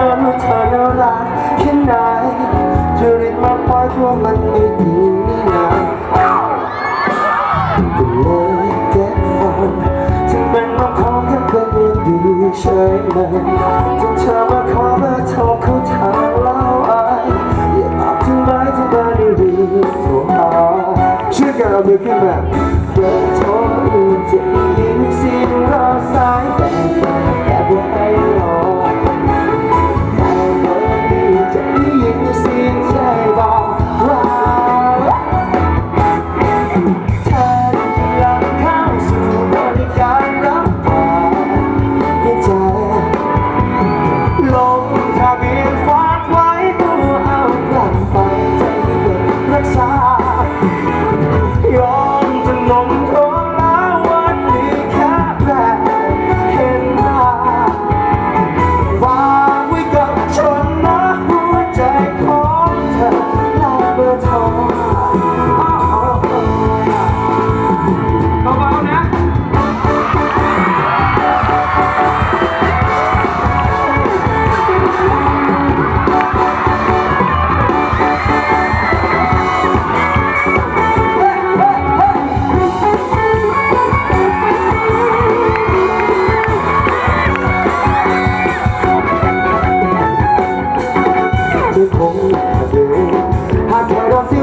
ธอรู้เธอน่ารักแค่ไหนจะรีบมาปล่อยตัวมันไม่ดีนี่นาก็เลยเก็บฟันถึงเป็นน้องของแค่เพื่อนเรียนดีใช่ไหมจนเธอมาขอเบอร์โทรคู่ทางเล่าอายอย่าบอกถึงไว้ที่บ้นดีๆตัวอาชื่อกันเรามือขึ้แบบเบอร์โทรอื่จะยินเสียงรอสายไป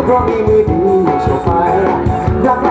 เพราะมีมือดีโชว์ไฟรักแร